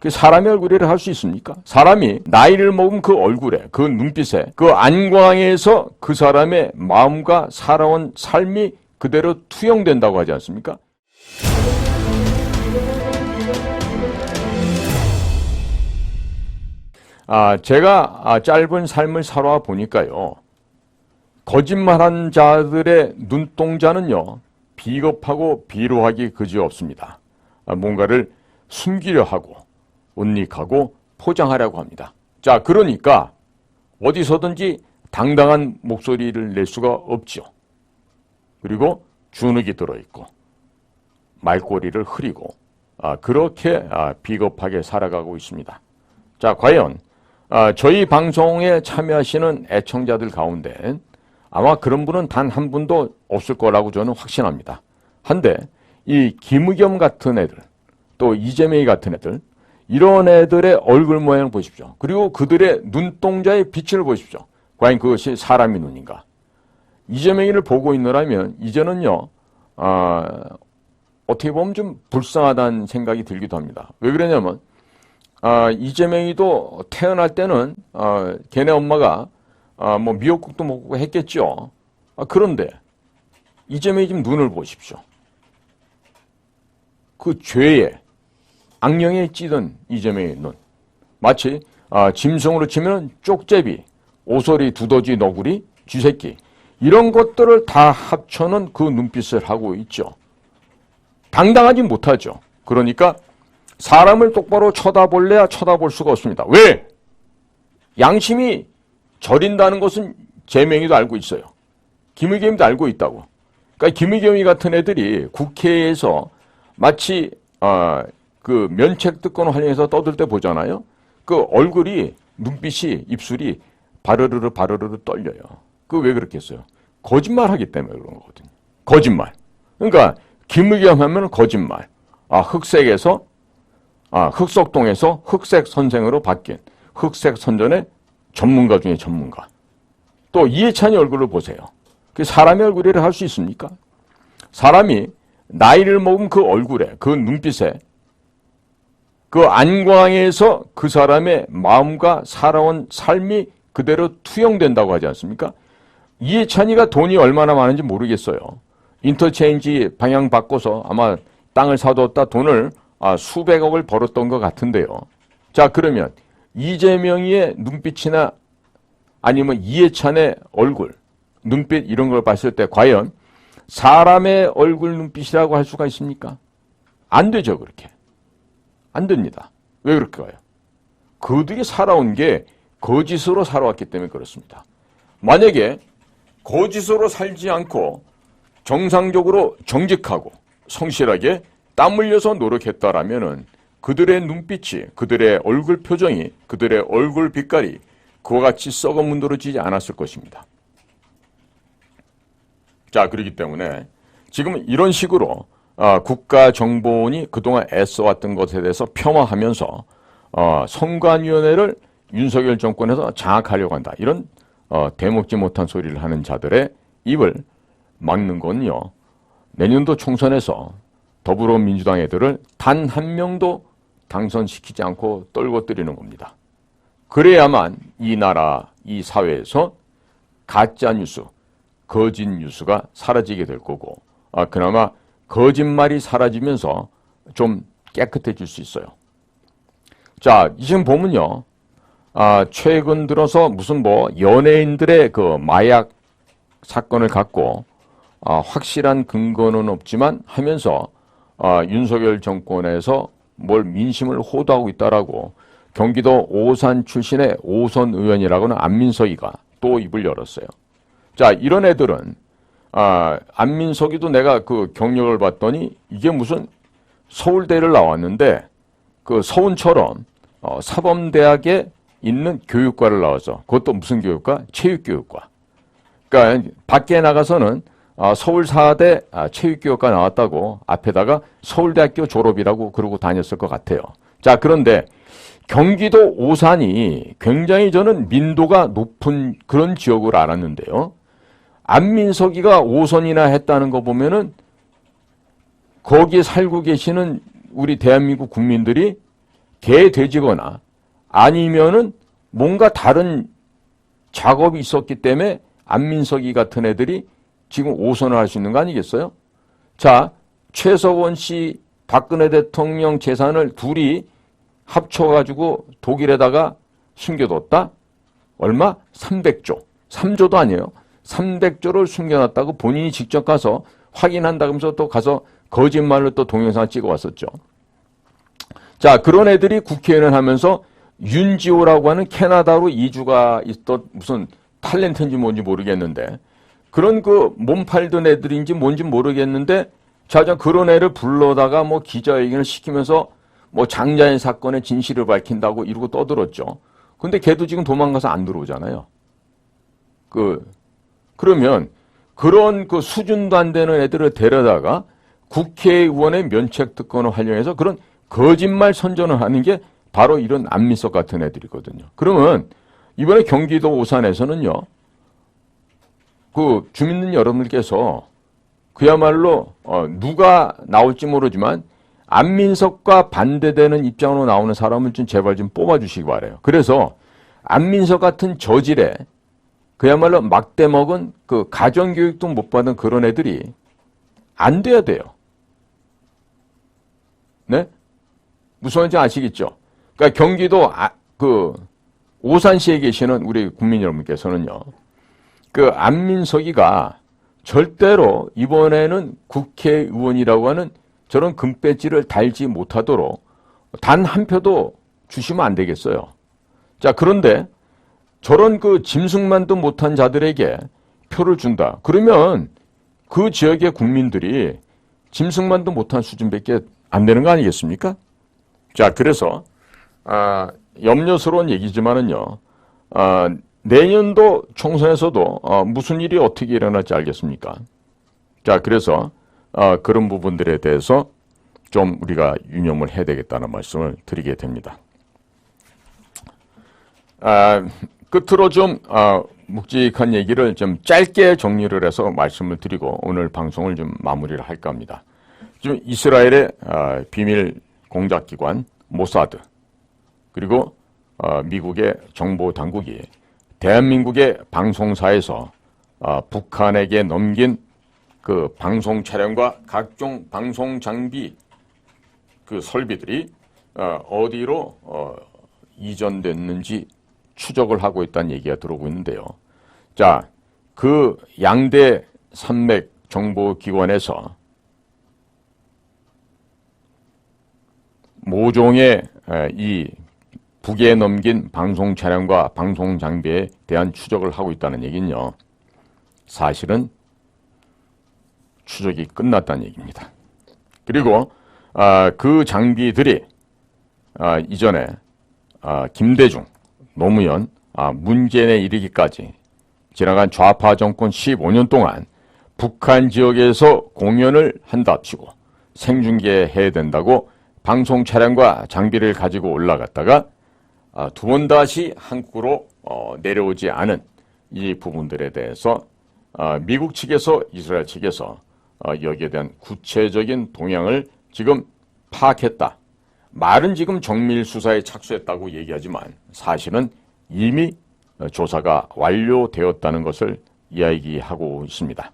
그 사람의 얼굴이라 할 수 있습니까? 사람이 나이를 먹은 그 얼굴에, 그 눈빛에, 그 안광에서 그 사람의 마음과 살아온 삶이 그대로 투영된다고 하지 않습니까? 아, 제가 아, 짧은 삶을 살아와 보니까요. 거짓말한 자들의 눈동자는요. 비겁하고 비루하기 그지없습니다. 아, 뭔가를 숨기려 하고 은닉하고 포장하려고 합니다. 자, 그러니까 어디서든지 당당한 목소리를 낼 수가 없죠. 그리고 주눅이 들어있고 말꼬리를 흐리고 아, 그렇게 아, 비겁하게 살아가고 있습니다. 자, 과연 아, 저희 방송에 참여하시는 애청자들 가운데 아마 그런 분은 단 한 분도 없을 거라고 저는 확신합니다. 한데 이 김의겸 같은 애들 또 이재명이 같은 애들 이런 애들의 얼굴 모양을 보십시오. 그리고 그들의 눈동자의 빛을 보십시오. 과연 그것이 사람의 눈인가? 이재명이를 보고 있느라면 이제는요 아, 어떻게 보면 좀 불쌍하다는 생각이 들기도 합니다. 왜 그러냐면 아, 이재명이도 태어날 때는 아, 걔네 엄마가 아, 뭐 미역국도 먹고 했겠죠. 아, 그런데 이재명이 지금 눈을 보십시오. 그 죄에 악령에 찌든 이재명의 눈. 마치 아, 짐승으로 치면 쪽제비, 오소리, 두더지, 너구리, 쥐새끼 이런 것들을 다 합쳐놓은 그 눈빛을 하고 있죠. 당당하지 못하죠. 그러니까 사람을 똑바로 쳐다볼래야 쳐다볼 수가 없습니다. 왜? 양심이 저린다는 것은 제명이도 알고 있어요. 김의겸도 알고 있다고. 그러니까 김의겸이 같은 애들이 국회에서 마치 어, 그 면책 특권을 활용해서 떠들 때 보잖아요. 그 얼굴이 눈빛이 입술이 바르르르 바르르르 떨려요. 그 왜 그렇겠어요? 거짓말하기 때문에 그런 거거든요. 거짓말. 그러니까 김의겸 하면 거짓말. 아 흑색에서 아 흑석동에서 흑색 선생으로 바뀐 흑색 선전의 전문가 중에 전문가. 또 이해찬이 얼굴을 보세요. 그 사람의 얼굴이라 할 수 있습니까? 사람이 나이를 먹은 그 얼굴에, 그 눈빛에, 그 안광에서 그 사람의 마음과 살아온 삶이 그대로 투영된다고 하지 않습니까? 이해찬이가 돈이 얼마나 많은지 모르겠어요. 인터체인지 방향 바꿔서 아마 땅을 사뒀다 돈을 아, 수백억을 벌었던 것 같은데요. 자, 그러면 이재명의 눈빛이나 아니면 이해찬의 얼굴, 눈빛 이런 걸 봤을 때 과연 사람의 얼굴 눈빛이라고 할 수가 있습니까? 안 되죠, 그렇게. 안 됩니다. 왜 그럴까요? 그들이 살아온 게 거짓으로 살아왔기 때문에 그렇습니다. 만약에 거짓으로 살지 않고 정상적으로 정직하고 성실하게 땀 흘려서 노력했다라면은 그들의 눈빛이, 그들의 얼굴 표정이, 그들의 얼굴 빛깔이 그와 같이 썩어 문드러지지 않았을 것입니다. 자, 그렇기 때문에 지금 이런 식으로 어, 국가 정보원이 그동안 애써왔던 것에 대해서 폄하하면서 어, 선관위원회를 윤석열 정권에서 장악하려고 한다. 이런 어, 대먹지 못한 소리를 하는 자들의 입을 막는 건요. 내년도 총선에서 더불어민주당 애들을 단 한 명도 당선시키지 않고 떨궈뜨리는 겁니다. 그래야만 이 나라, 이 사회에서 가짜 뉴스, 거짓 뉴스가 사라지게 될 거고, 아, 그나마 거짓말이 사라지면서 좀 깨끗해질 수 있어요. 자, 지금 보면요. 아, 최근 들어서 무슨 뭐 연예인들의 그 마약 사건을 갖고 아, 확실한 근거는 없지만 하면서 아, 윤석열 정권에서 뭘 민심을 호도하고 있다라고 경기도 오산 출신의 오선 의원이라고는 안민석이가 또 입을 열었어요. 자, 이런 애들은 아, 안민석이도 내가 그 경력을 봤더니 이게 무슨 서울대를 나왔는데 그 서운처럼 어, 사범대학에 있는 교육과를 나와서 그것도 무슨 교육과? 체육교육과. 그러니까 밖에 나가서는 아, 서울사대 아, 체육교육과 나왔다고 앞에다가 서울대학교 졸업이라고 그러고 다녔을 것 같아요. 자, 그런데 경기도 오산이 굉장히 저는 민도가 높은 그런 지역으로 알았는데요. 안민석이가 오선이나 했다는 거 보면은 거기에 살고 계시는 우리 대한민국 국민들이 개 돼지거나 아니면은 뭔가 다른 작업이 있었기 때문에 안민석이 같은 애들이 지금 오선을 할 수 있는 거 아니겠어요? 자, 최서원 씨, 박근혜 대통령 재산을 둘이 합쳐가지고 독일에다가 숨겨뒀다? 얼마? 300조. 3조도 아니에요. 300조를 숨겨놨다고 본인이 직접 가서 확인한다면서 또 가서 거짓말로 또 동영상 찍어 왔었죠. 자, 그런 애들이 국회의원을 하면서 윤지호라고 하는 캐나다로 이주가 있던 무슨 탤런트인지 뭔지 모르겠는데 그런 그 몸 팔던 애들인지 뭔지 모르겠는데 자자 그런 애를 불러다가 뭐 기자회견을 시키면서 뭐 장자연 사건의 진실을 밝힌다고 이러고 떠들었죠. 근데 걔도 지금 도망가서 안 들어오잖아요. 그 그러면 그런 그 수준도 안 되는 애들을 데려다가 국회의원의 면책 특권을 활용해서 그런 거짓말 선전을 하는 게 바로 이런 안민석 같은 애들이거든요. 그러면 이번에 경기도 오산에서는요, 그 주민 여러분들께서 그야말로 어, 누가 나올지 모르지만 안민석과 반대되는 입장으로 나오는 사람을 좀 제발 좀 뽑아주시기 바래요. 그래서 안민석 같은 저질에 그야말로 막대 먹은 그 가정교육도 못 받은 그런 애들이 안 돼야 돼요. 네? 무슨 말인지 아시겠죠? 그러니까 경기도 아, 그 오산시에 계시는 우리 국민 여러분께서는요. 그 안민석이가 절대로 이번에는 국회의원이라고 하는 저런 금배지를 달지 못하도록 단 한 표도 주시면 안 되겠어요. 자, 그런데 저런 그 짐승만도 못한 자들에게 표를 준다. 그러면 그 지역의 국민들이 짐승만도 못한 수준밖에 안 되는 거 아니겠습니까? 자, 그래서 아, 염려스러운 얘기지만은요. 아, 내년도 총선에서도 어, 무슨 일이 어떻게 일어날지 알겠습니까? 자, 그래서 어, 그런 부분들에 대해서 좀 우리가 유념을 해야 되겠다는 말씀을 드리게 됩니다. 아, 끝으로 좀 아, 묵직한 얘기를 좀 짧게 정리를 해서 말씀을 드리고 오늘 방송을 좀 마무리를 할까 합니다. 지금 이스라엘의 아, 비밀 공작기관 모사드 그리고 어, 미국의 정보 당국이 대한민국의 방송사에서 어, 북한에게 넘긴 그 방송 촬영과 각종 방송 장비 그 설비들이 어, 디로 어, 이전됐는지 추적을 하고 있다는 얘기가 들어오고 있는데요. 자, 그 양대 산맥 정보기관에서 모종의 이 북에 넘긴 방송 차량과 방송 장비에 대한 추적을 하고 있다는 얘기는요. 사실은 추적이 끝났다는 얘기입니다. 그리고 아, 그 장비들이 아, 이전에 아, 김대중, 노무현, 아, 문재인에 이르기까지 지나간 좌파 정권 15년 동안 북한 지역에서 공연을 한답시고 생중계해야 된다고 방송 차량과 장비를 가지고 올라갔다가 아, 두번 다시 한국으로 어, 내려오지 않은 이 부분들에 대해서 아, 미국 측에서 이스라엘 측에서 어, 여기에 대한 구체적인 동향을 지금 파악했다. 말은 지금 정밀 수사에 착수했다고 얘기하지만 사실은 이미 어, 조사가 완료되었다는 것을 이야기하고 있습니다.